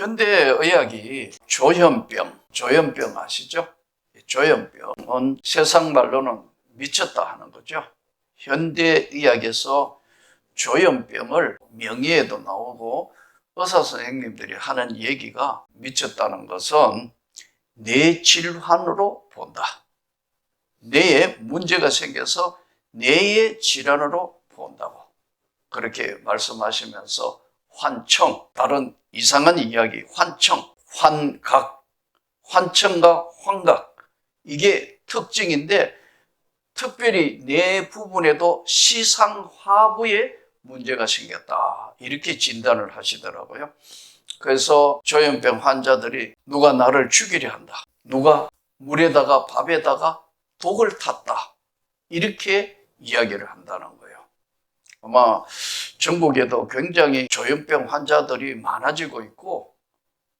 현대의학이 조현병, 조현병 아시죠? 조현병은 세상 말로는 미쳤다 하는 거죠. 현대의학에서 조현병을 명의에도 나오고 의사 선생님들이 하는 얘기가 미쳤다는 것은 뇌 질환으로 본다. 뇌에 문제가 생겨서 뇌의 질환으로 본다고 그렇게 말씀하시면서 환청, 다른 이상한 이야기, 환청, 환각, 환청과 환각 이게 특징인데 특별히 뇌 부분에도 시상하부에 문제가 생겼다 이렇게 진단을 하시더라고요. 그래서 조현병 환자들이 누가 나를 죽이려 한다. 누가 물에다가 밥에다가 독을 탔다. 이렇게 이야기를 한다는 거예요. 아마 전국에도 굉장히 조현병 환자들이 많아지고 있고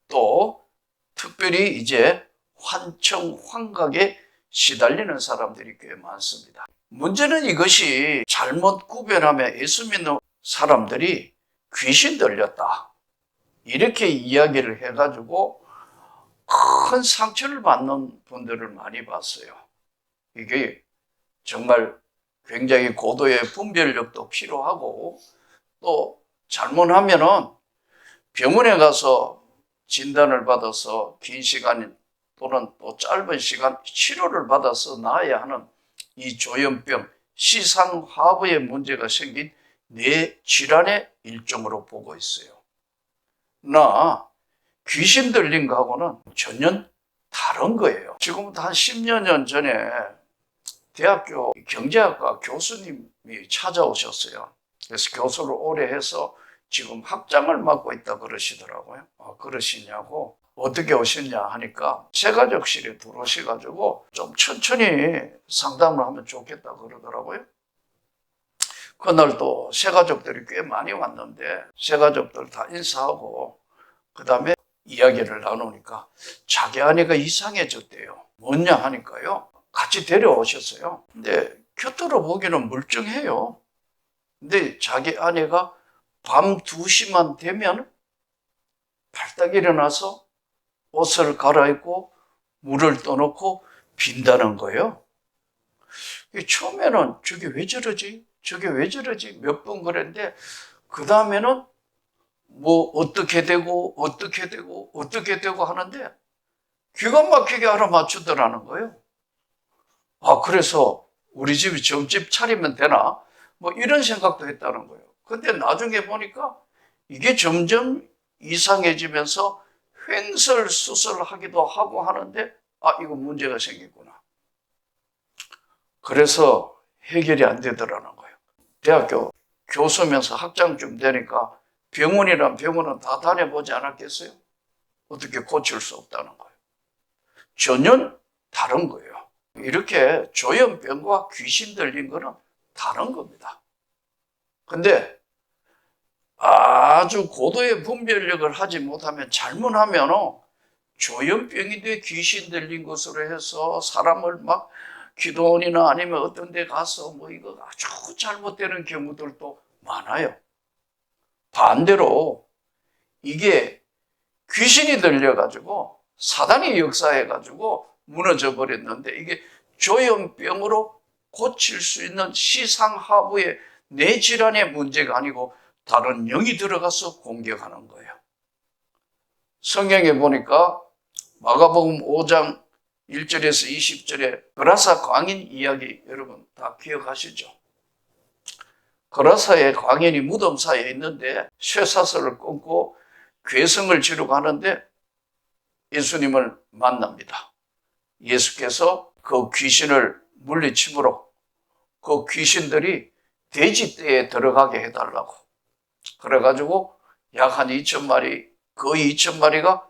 또 특별히 이제 환청 환각에 시달리는 사람들이 꽤 많습니다. 문제는 이것이 잘못 구별하면 예수 믿는 사람들이 귀신 들렸다. 이렇게 이야기를 해가지고 큰 상처를 받는 분들을 많이 봤어요. 이게 정말 굉장히 고도의 분별력도 필요하고 또 잘못하면은 병원에 가서 진단을 받아서 긴 시간 또는 또 짧은 시간 치료를 받아서 나아야 하는 이 조현병 시상하부에 문제가 생긴 뇌 질환의 일종으로 보고 있어요. 나 귀신 들린 거하고는 전혀 다른 거예요. 지금부터 한 10여 년 전에 대학교 경제학과 교수님이 찾아오셨어요. 그래서 교수를 오래 해서 지금 학장을 맡고 있다 그러시더라고요. 아, 그러시냐고 어떻게 오셨냐 하니까 세가족실에 들어오셔가지고 좀 천천히 상담을 하면 좋겠다 그러더라고요. 그날 또 새가족들이 꽤 많이 왔는데 새가족들 다 인사하고 그 다음에 이야기를 나누니까 자기 아내가 이상해졌대요. 뭐냐 하니까요. 같이 데려오셨어요. 근데 곁으로 보기는 멀쩡해요. 근데 자기 아내가 밤 2시만 되면 발딱 일어나서 옷을 갈아입고 물을 떠놓고 빈다는 거예요. 처음에는 저게 왜 저러지? 저게 왜 저러지? 몇 번 그랬는데 그 다음에는 뭐 어떻게 되고 어떻게 되고 어떻게 되고 하는데 기가 막히게 알아맞추더라는 거예요. 아 그래서 우리 집이 점집 차리면 되나? 뭐 이런 생각도 했다는 거예요. 근데 나중에 보니까 이게 점점 이상해지면서 횡설수설하기도 하고 하는데 아 이거 문제가 생겼구나. 그래서 해결이 안 되더라는 거예요. 대학교 교수면서 학장쯤 되니까 병원이란 병원은 다 다녀보지 않았겠어요? 어떻게 고칠 수 없다는 거예요. 전혀 다른 거예요. 이렇게 조현병과 귀신 들린 거는 다른 겁니다. 근데 아주 고도의 분별력을 하지 못하면 잘못하면 조현병이 돼 귀신 들린 것으로 해서 사람을 막 기도원이나 아니면 어떤 데 가서 뭐 이거 아주 잘못되는 경우들도 많아요. 반대로 이게 귀신이 들려가지고 사단이 역사해가지고 무너져 버렸는데 이게 조현병으로 고칠 수 있는 시상하부의 뇌 질환의 문제가 아니고 다른 영이 들어가서 공격하는 거예요. 성경에 보니까 마가복음 5장 1절에서 20절에 그라사 광인 이야기 여러분 다 기억하시죠? 그라사의 광인이 무덤 사이에 있는데 쇠사슬을 끊고 괴성을 지르고 하는데 예수님을 만납니다. 예수께서 그 귀신을 물리침으로 그 귀신들이 돼지떼에 들어가게 해달라고. 그래가지고 약 한 2천 마리, 거의 2천 마리가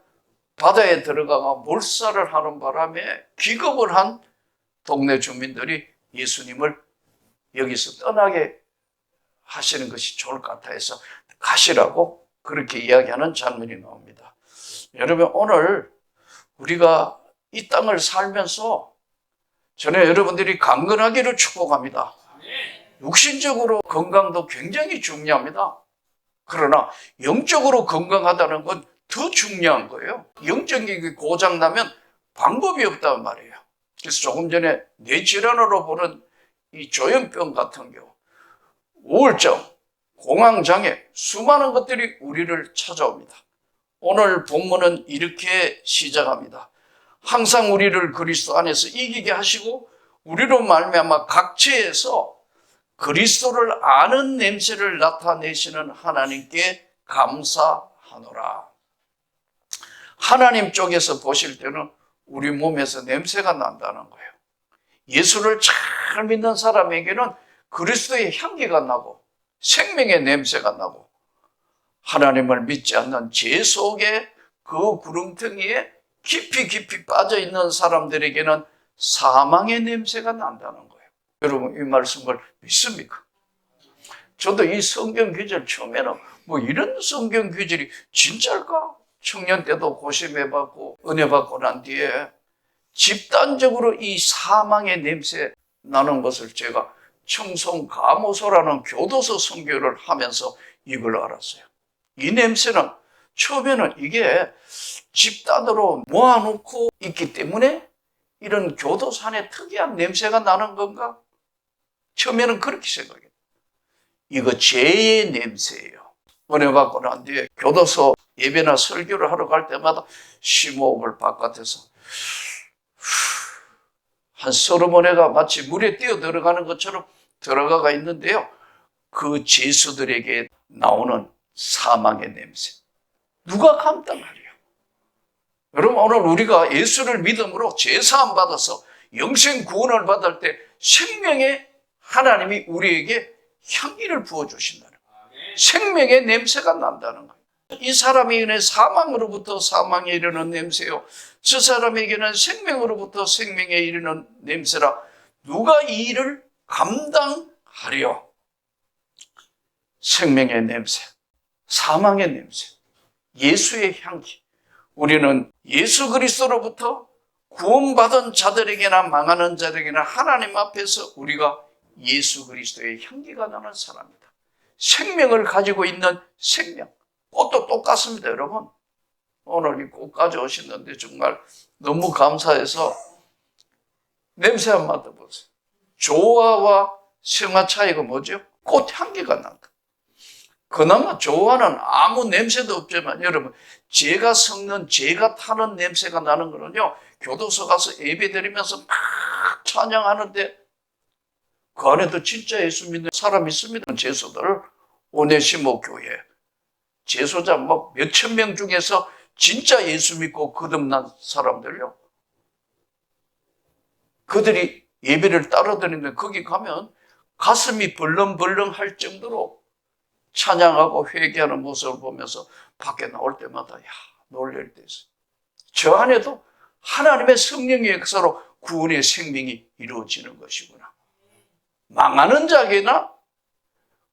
바다에 들어가가 몰살을 하는 바람에 기겁을 한 동네 주민들이 예수님을 여기서 떠나게 하시는 것이 좋을 것 같아 해서 가시라고 그렇게 이야기하는 장면이 나옵니다. 여러분, 오늘 우리가 이 땅을 살면서 전에 여러분들이 강건하기를 축복합니다. 육신적으로 건강도 굉장히 중요합니다. 그러나 영적으로 건강하다는 건 더 중요한 거예요. 영적인 고장 나면 방법이 없단 말이에요. 그래서 조금 전에 뇌질환으로 보는 이 조현병 같은 경우, 우울증, 공황장애, 수많은 것들이 우리를 찾아옵니다. 오늘 본문은 이렇게 시작합니다. 항상 우리를 그리스도 안에서 이기게 하시고 우리로 말미암아 각처에서 그리스도를 아는 냄새를 나타내시는 하나님께 감사하노라. 하나님 쪽에서 보실 때는 우리 몸에서 냄새가 난다는 거예요. 예수를 잘 믿는 사람에게는 그리스도의 향기가 나고 생명의 냄새가 나고 하나님을 믿지 않는 죄 속에 그 구렁텅이에 깊이 깊이 빠져 있는 사람들에게는 사망의 냄새가 난다는 거예요. 여러분 이 말씀을 믿습니까? 저도 이 성경 규절 처음에는 뭐 이런 성경 규절이 진짜일까? 청년 때도 고심해봤고 은혜 받고 난 뒤에 집단적으로 이 사망의 냄새 나는 것을 제가 청송 가모소라는 교도소 선교를 하면서 이걸 알았어요. 이 냄새는 처음에는 이게 집단으로 모아놓고 있기 때문에 이런 안에 특이한 냄새가 나는 건가? 처음에는 그렇게 생각해요. 이거 죄의 냄새예요. 은혜 받고 난 뒤에 교도소 예배나 설교를 하러 갈 때마다 심호흡을 바깥에서 한 서르모네가 마치 물에 뛰어 들어가는 것처럼 들어가가 있는데요. 그 죄수들에게 나오는 사망의 냄새. 누가 감당하리요? 여러분 오늘 우리가 예수를 믿음으로 죄사함 받아서 영생 구원을 받을 때 생명의 하나님이 우리에게 향기를 부어 주신다는 거예요. 생명의 냄새가 난다는 거예요. 이 사람에게는 사망으로부터 사망에 이르는 냄새요. 저 사람에게는 생명으로부터 생명에 이르는 냄새라. 누가 이 일을 감당하려? 생명의 냄새, 사망의 냄새, 예수의 향기. 우리는 예수 그리스도로부터 구원받은 자들에게나 망하는 자들에게나 하나님 앞에서 우리가 예수 그리스도의 향기가 나는 사람이다. 생명을 가지고 있는 생명. 꽃도 똑같습니다, 여러분. 오늘 이꽃 가져오셨는데 정말 너무 감사해서 냄새 한번 맡아보세요. 조화와 생화 차이가 뭐죠? 꽃 향기가 난다. 그나마 조화는 아무 냄새도 없지만 여러분 제가 섞는 제가 타는 냄새가 나는 거는요 교도소 가서 예배 드리면서 막 찬양하는데 그 안에도 진짜 예수 믿는 사람 있습니다 제수들 오네시모 교회 제소자 뭐 몇천 명 중에서 진짜 예수 믿고 거듭난 사람들요. 그들이 예배를 따라다니는데 거기 가면 가슴이 벌렁벌렁 할 정도로 찬양하고 회개하는 모습을 보면서 밖에 나올 때마다 야 놀랄 때 있어요. 저 안에도 하나님의 성령의 역사로 구원의 생명이 이루어지는 것이구나. 망하는 자에게나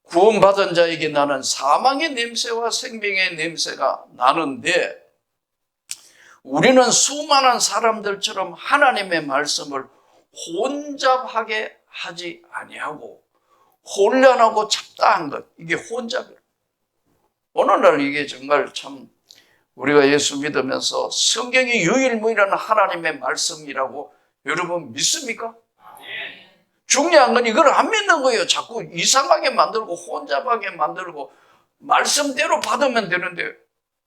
구원받은 자에게 나는 사망의 냄새와 생명의 냄새가 나는데 우리는 수많은 사람들처럼 하나님의 말씀을 혼잡하게 하지 아니하고 혼란하고 잡다한 것 이게 혼잡이에요. 오늘날 이게 정말 참 우리가 예수 믿으면서 성경이 유일무이한 하나님의 말씀이라고 여러분 믿습니까? 중요한 건 이걸 안 믿는 거예요. 자꾸 이상하게 만들고 혼잡하게 만들고 말씀대로 받으면 되는데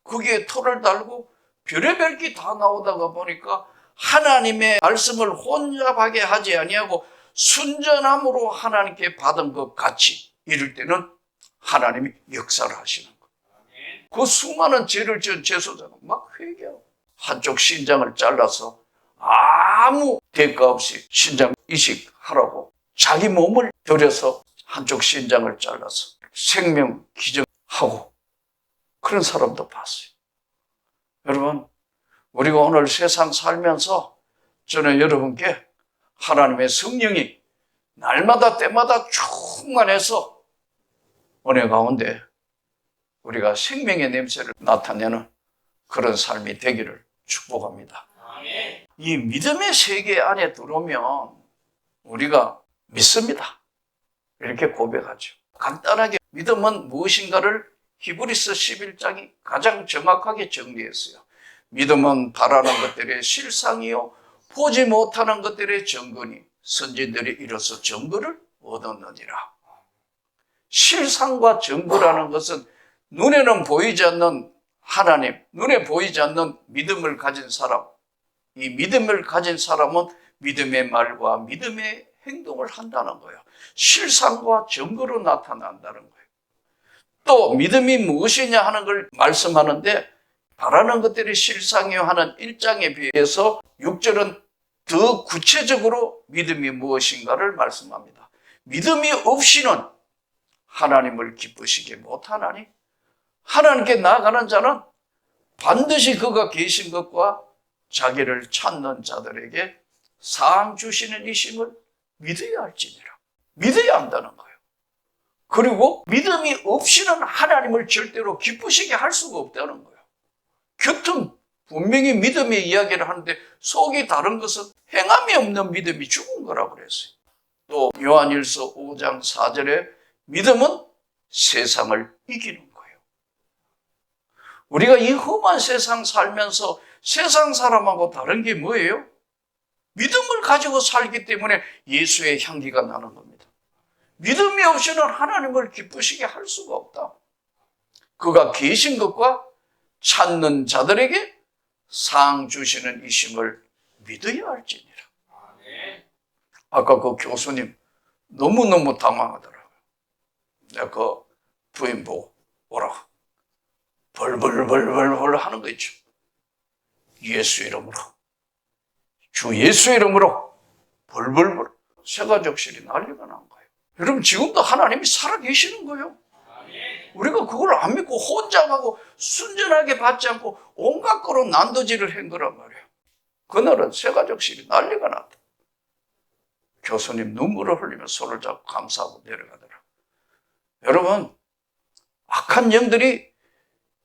거기에 토를 달고 별의별 게 다 나오다가 보니까 하나님의 말씀을 혼잡하게 하지 아니하고 순전함으로 하나님께 받은 것 같이 이럴 때는 하나님이 역사를 하시는 거예요. 그 수많은 죄를 지은 제소자는 막 회개하고 한쪽 신장을 잘라서 아무 대가 없이 신장 이식하라고 자기 몸을 들여서 한쪽 신장을 잘라서 생명 기증하고 그런 사람도 봤어요. 여러분, 우리가 오늘 세상 살면서 저는 여러분께 하나님의 성령이 날마다 때마다 충만해서 은혜 가운데 우리가 생명의 냄새를 나타내는 그런 삶이 되기를 축복합니다. 이 믿음의 세계 안에 들어오면 우리가 믿습니다. 이렇게 고백하죠. 간단하게 믿음은 무엇인가를 히브리서 11장이 가장 정확하게 정리했어요. 믿음은 바라는 것들의 실상이요 보지 못하는 것들의 증거니 선진들이 이로써 증거를 얻었느니라. 실상과 증거라는 것은 눈에는 보이지 않는 하나님, 눈에 보이지 않는 믿음을 가진 사람, 이 믿음을 가진 사람은 믿음의 말과 믿음의 행동을 한다는 거예요. 실상과 증거로 나타난다는 거예요. 또 믿음이 무엇이냐 하는 걸 말씀하는데 바라는 것들이 실상이요 하는 1장에 비해서 6절은 더 구체적으로 믿음이 무엇인가를 말씀합니다. 믿음이 없이는 하나님을 기쁘시게 못하나니 하나님께 나아가는 자는 반드시 그가 계신 것과 자기를 찾는 자들에게 상 주시는 이심을 믿어야 할지니라. 믿어야 한다는 거예요. 그리고 믿음이 없이는 하나님을 절대로 기쁘시게 할 수가 없다는 거예요. 겉은 분명히 믿음의 이야기를 하는데 속이 다른 것은 행함이 없는 믿음이 죽은 거라고 그랬어요. 또 요한일서 5장 4절에 믿음은 세상을 이기는 거예요. 우리가 이 험한 세상 살면서 세상 사람하고 다른 게 뭐예요? 믿음을 가지고 살기 때문에 예수의 향기가 나는 겁니다. 믿음이 없이는 하나님을 기쁘시게 할 수가 없다. 그가 계신 것과 찾는 자들에게 상 주시는 이심을 믿어야 할지니라. 아까 그 교수님 너무너무 당황하더라고요. 내가 그 부인 보고 오라고. 벌벌벌벌벌 하는 거 있죠. 예수 이름으로. 주 예수 이름으로 벌벌벌. 세가족실이 난리가 난 거예요. 여러분 지금도 하나님이 살아계시는 거예요. 우리가 그걸 안 믿고 혼자 가고 순전하게 받지 않고 온갖 거로 난도질을 한 거란 말이에요. 그날은 세가족실이 난리가 났다. 교수님 눈물을 흘리며 손을 잡고 감사하고 내려가더라. 여러분, 악한 영들이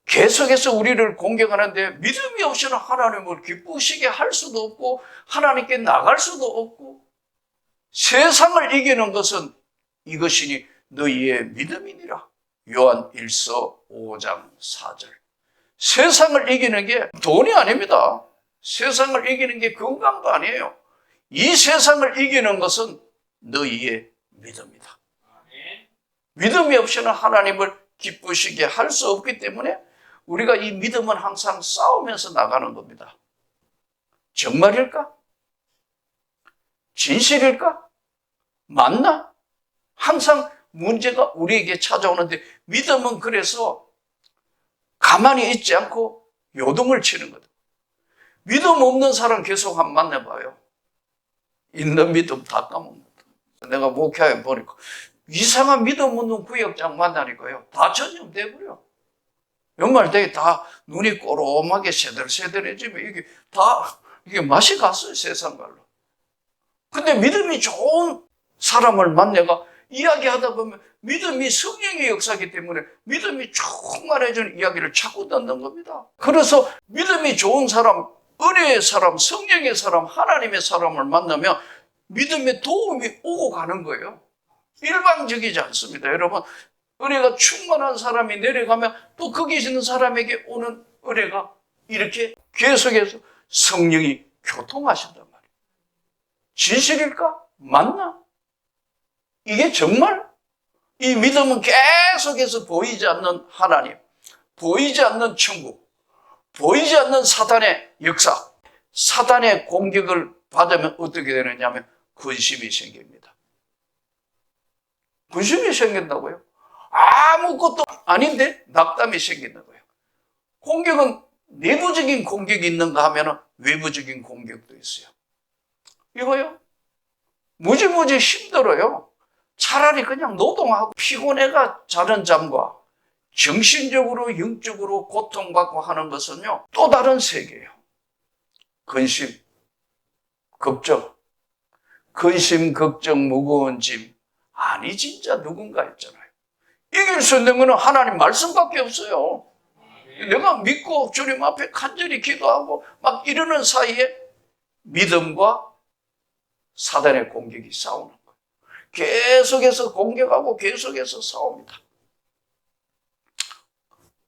계속해서 우리를 공격하는데 믿음이 없이는 하나님을 기쁘시게 할 수도 없고 하나님께 나갈 수도 없고 세상을 이기는 것은 이것이니 너희의 믿음이니라. 요한 1서 5장 4절. 세상을 이기는 게 돈이 아닙니다. 세상을 이기는 게 건강도 아니에요. 이 세상을 이기는 것은 너희의 믿음이다. 믿음이 없이는 하나님을 기쁘시게 할 수 없기 때문에 우리가 이 믿음은 항상 싸우면서 나가는 겁니다. 정말일까? 진실일까? 맞나? 항상 문제가 우리에게 찾아오는데 믿음은 그래서 가만히 있지 않고 요동을 치는 거다. 믿음 없는 사람 계속 한번 만나봐요. 있는 믿음 다 까먹는다. 내가 목회에 보니까 이상한 믿음 없는 구역장 만나니까요. 다 전염돼버려. 연말 되게 다 눈이 꼬롬하게 새들새들해지면 이게 다 이게 맛이 갔어요. 세상 갈로. 근데 믿음이 좋은 사람을 만나가 이야기하다 보면 믿음이 성령의 역사기 때문에 믿음이 충만해지는 이야기를 자꾸 듣는 겁니다. 그래서 믿음이 좋은 사람, 은혜의 사람, 성령의 사람, 하나님의 사람을 만나면 믿음의 도움이 오고 가는 거예요. 일방적이지 않습니다. 여러분, 은혜가 충만한 사람이 내려가면 또 거기 있는 사람에게 오는 은혜가 이렇게 계속해서 성령이 교통하신단 말이에요. 진실일까? 맞나? 이게 정말 이 믿음은 계속해서 보이지 않는 하나님, 보이지 않는 천국, 보이지 않는 사단의 역사, 사단의 공격을 받으면 어떻게 되느냐면 근심이 생깁니다. 근심이 생긴다고요? 아무것도 아닌데 낙담이 거예요. 공격은 내부적인 공격이 있는가 하면 외부적인 공격도 있어요. 이거요? 무지무지 힘들어요. 차라리 그냥 노동하고 피곤해가 자는 잠과 정신적으로 영적으로 고통받고 하는 것은요 또 다른 세계예요. 근심, 걱정, 근심, 걱정, 무거운 짐 아니 진짜 누군가 있잖아요. 이길 수 있는 것은 하나님 말씀밖에 없어요. 내가 믿고 주님 앞에 간절히 기도하고 막 이러는 사이에 믿음과 사단의 공격이 싸우는. 계속해서 공격하고 계속해서 싸웁니다.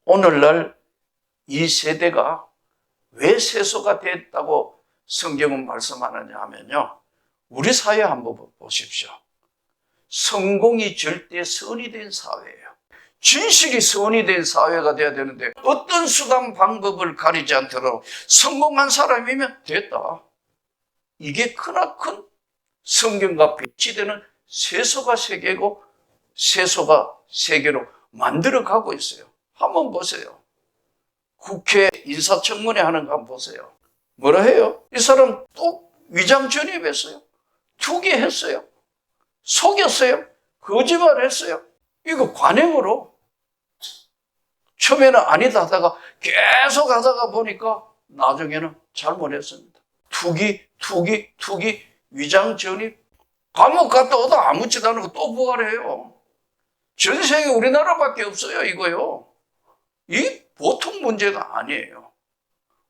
오늘날 이 세대가 왜 세소가 됐다고 성경은 말씀하느냐 하면요. 우리 사회 한번 보십시오. 성공이 절대 선이 된 사회예요. 진실이 선이 된 사회가 돼야 되는데 어떤 수단 방법을 가리지 않도록 성공한 사람이면 됐다. 이게 크나큰 성경과 배치되는 세소가 세계고 세소가 세계로 만들어 가고 있어요. 한번 보세요. 국회 인사청문회 하는 거 한번 보세요. 뭐라 해요? 이 사람 또 위장 전입했어요. 투기했어요. 속였어요. 거짓말했어요. 이거 관행으로 처음에는 아니다 하다가 계속 하다가 보니까 나중에는 잘못했습니다. 투기, 투기, 투기, 위장 전입. 감옥 갔다 오다 아무 짓안 하고 또 부활해요. 전 세계 우리나라밖에 없어요, 이거요. 이 보통 문제가 아니에요.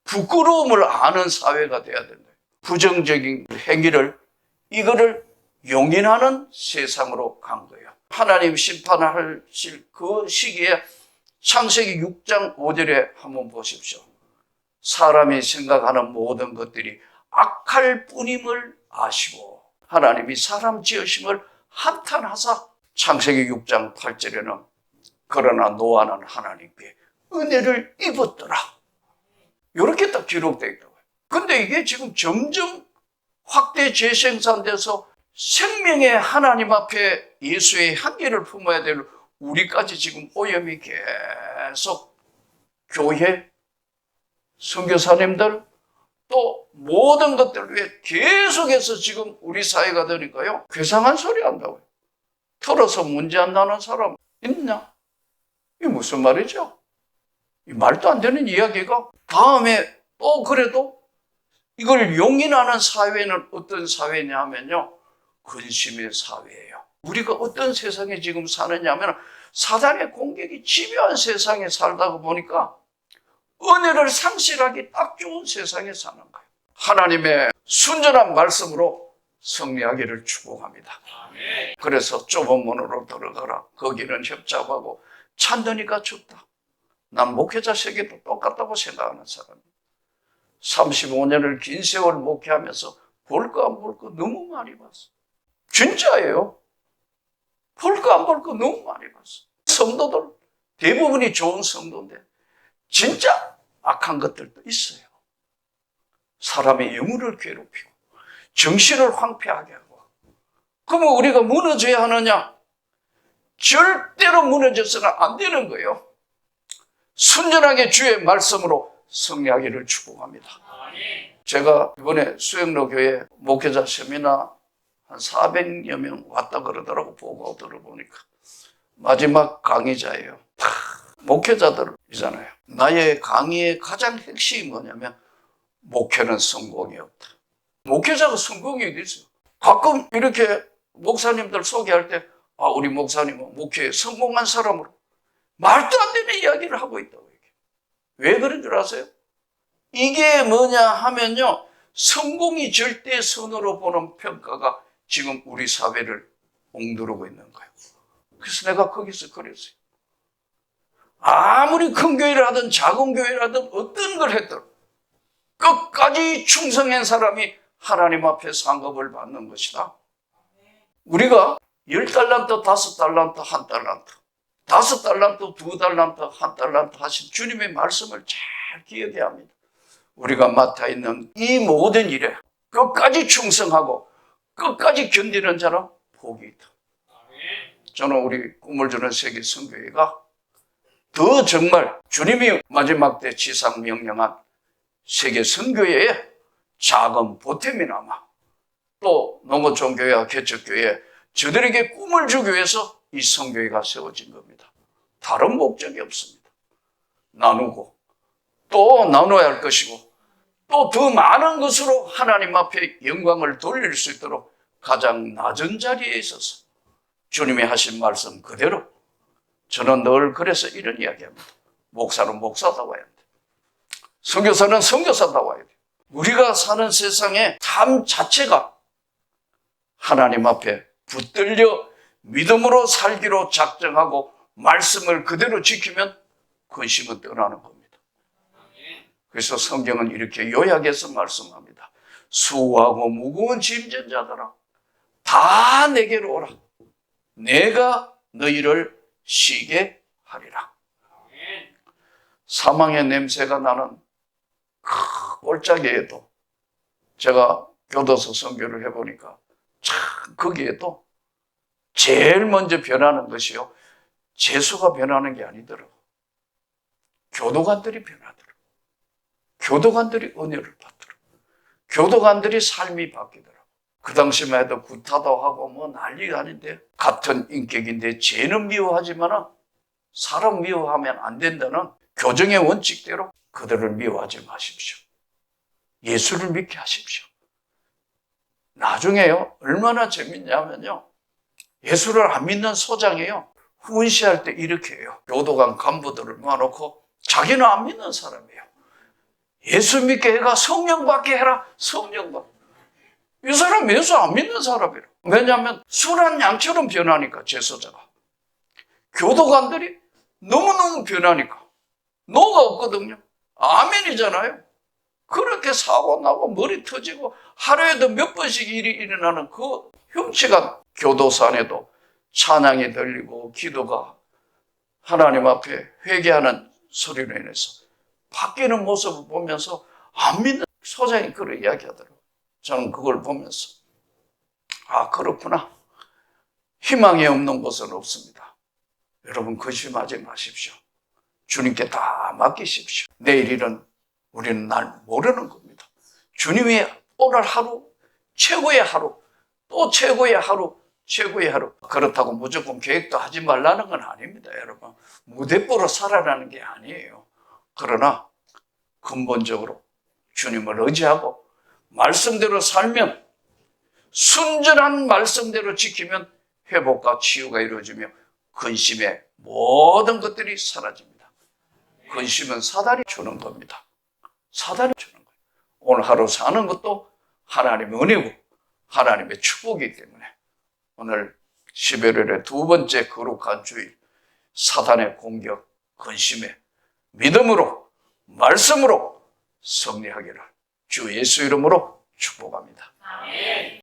부끄러움을 아는 사회가 돼야 된다. 부정적인 행위를, 이거를 용인하는 세상으로 간 거예요. 하나님 심판하실 그 시기에 창세기 6장 5절에 한번 보십시오. 사람이 생각하는 모든 것들이 악할 뿐임을 아시고 하나님이 사람 지으심을 한탄하사 창세기 6장 8절에는 그러나 노아는 하나님께 은혜를 입었더라. 이렇게 딱 기록되어 있다고요. 근데 이게 지금 점점 확대 재생산돼서 생명의 하나님 앞에 예수의 향기를 품어야 될 우리까지 지금 오염이 계속 교회, 선교사님들 또 모든 것들 위해 계속해서 지금 우리 사회가 되니까요. 괴상한 소리 한다고요. 털어서 문제 안 나는 사람 있냐? 이게 무슨 말이죠? 이 말도 안 되는 이야기가 다음에 또 그래도 이걸 용인하는 사회는 어떤 사회냐 하면요. 근심의 사회예요. 우리가 어떤 세상에 지금 사느냐 하면 사단의 공격이 집요한 세상에 살다가 보니까 은혜를 상실하기 딱 좋은 세상에 사는 거예요. 하나님의 순전한 말씀으로 승리하기를 축복합니다. 그래서 좁은 문으로 들어가라. 거기는 협잡하고 찬더니가 춥다. 난 목회자 세계도 똑같다고 생각하는 사람이에요. 35년을 긴 세월 목회하면서 볼거안볼거 너무 많이 봤어. 진짜예요. 볼거안볼거 너무 많이 봤어. 성도들 대부분이 좋은 성도인데 진짜 악한 것들도 있어요. 사람의 영혼을 괴롭히고 정신을 황폐하게 하고 그러면 우리가 무너져야 하느냐? 절대로 무너져서는 안 되는 거예요. 순전하게 주의 말씀으로 승리하기를 축복합니다. 제가 이번에 수영로 교회 목회자 세미나 한 400여 명 왔다 그러더라고 보고 들어보니까 마지막 강의자예요. 다 목회자들이잖아요. 나의 강의의 가장 핵심이 뭐냐면 목회는 성공이 없다. 목회자가 성공이 어디 있어요? 가끔 이렇게 목사님들 소개할 때 아, 우리 목사님은 목회에 성공한 사람으로 말도 안 되는 이야기를 하고 있다고 얘기해요. 왜 그런 줄 아세요? 이게 뭐냐 하면요. 성공이 절대 선으로 보는 평가가 지금 우리 사회를 옹두르고 있는 거예요. 그래서 내가 거기서 그랬어요. 아무리 큰 교회를 하든 작은 교회를 하든 어떤 걸 했든 끝까지 충성한 사람이 하나님 앞에 상급을 받는 것이다. 우리가 열 달란트, 다섯 달란트, 한 달란트, 다섯 달란트, 두 달란트, 한 달란트 하신 주님의 말씀을 잘 기억해야 합니다. 우리가 맡아 있는 이 모든 일에 끝까지 충성하고 끝까지 견디는 자는 복이 있다. 저는 우리 꿈을 주는 세계 성교회가 더 정말 주님이 마지막 때 지상 명령한 세계 선교회에 작은 보탬이 남아 또 농어촌교회와 개척교회 저들에게 꿈을 주기 위해서 이 성교회가 세워진 겁니다. 다른 목적이 없습니다. 나누고 또 나눠야 할 것이고 또 더 많은 것으로 하나님 앞에 영광을 돌릴 수 있도록 가장 낮은 자리에 있어서 주님이 하신 말씀 그대로 저는 늘 그래서 이런 이야기합니다. 목사는 목사다워야 돼. 선교사는 선교사다워야 돼. 우리가 사는 세상의 삶 자체가 하나님 앞에 붙들려 믿음으로 살기로 작정하고 말씀을 그대로 지키면 근심은 떠나는 겁니다. 그래서 성경은 이렇게 요약해서 말씀합니다. 수고하고 무거운 짐진 자들아 다 내게로 오라. 내가 너희를 쉬게 하리라. 사망의 냄새가 나는 그 골짜기에도 제가 교도소 선교를 해보니까 참 거기에도 제일 먼저 변하는 것이요. 재수가 변하는 게 아니더라고. 교도관들이 변하더라고. 교도관들이 은혜를 받더라고. 교도관들이 삶이 바뀌더라고. 그 당시만 해도 구타도 하고 뭐 난리가 아닌데 같은 인격인데 죄는 미워하지만은 사람 미워하면 안 된다는 교정의 원칙대로 그들을 미워하지 마십시오. 예수를 믿게 하십시오. 나중에요, 얼마나 재밌냐면요. 예수를 안 믿는 소장이에요. 훈시할 때 이렇게 해요. 교도관 간부들을 모아놓고 자기는 안 믿는 사람이에요. 예수 믿게 해가 성령 받게 해라. 성령 받. 이 사람 예수 안 믿는 사람이에요. 왜냐하면 순한 양처럼 변하니까 제소자가. 교도관들이 너무너무 변하니까. 노가 없거든요. 아멘이잖아요. 그렇게 사고 나고 머리 터지고 하루에도 몇 번씩 일이 일어나는 그 흉측한 교도소 안에도 찬양이 들리고 기도가 하나님 앞에 회개하는 소리로 인해서 바뀌는 모습을 보면서 안 믿는 소장이 그런 이야기하더라고요. 저는 그걸 보면서 아 그렇구나. 희망이 없는 곳은 없습니다. 여러분 근심하지 마십시오. 주님께 다 맡기십시오. 내일 일은 우리는 날 모르는 겁니다. 주님이 오늘 하루 최고의 하루 또 최고의 하루 최고의 하루 그렇다고 무조건 계획도 하지 말라는 건 아닙니다 여러분 무대뽀로 살아라는 게 아니에요 그러나 근본적으로 주님을 의지하고 말씀대로 살면 순전한 말씀대로 지키면 회복과 치유가 이루어지며 근심의 모든 것들이 사라집니다. 근심은 사단이 주는 겁니다. 사단이 주는 거예요. 오늘 하루 사는 것도 하나님의 은혜고 하나님의 축복이기 때문에 오늘 11월의 두 번째 거룩한 주일 사단의 공격, 근심에 믿음으로 말씀으로 승리하기를 주 예수 이름으로 축복합니다.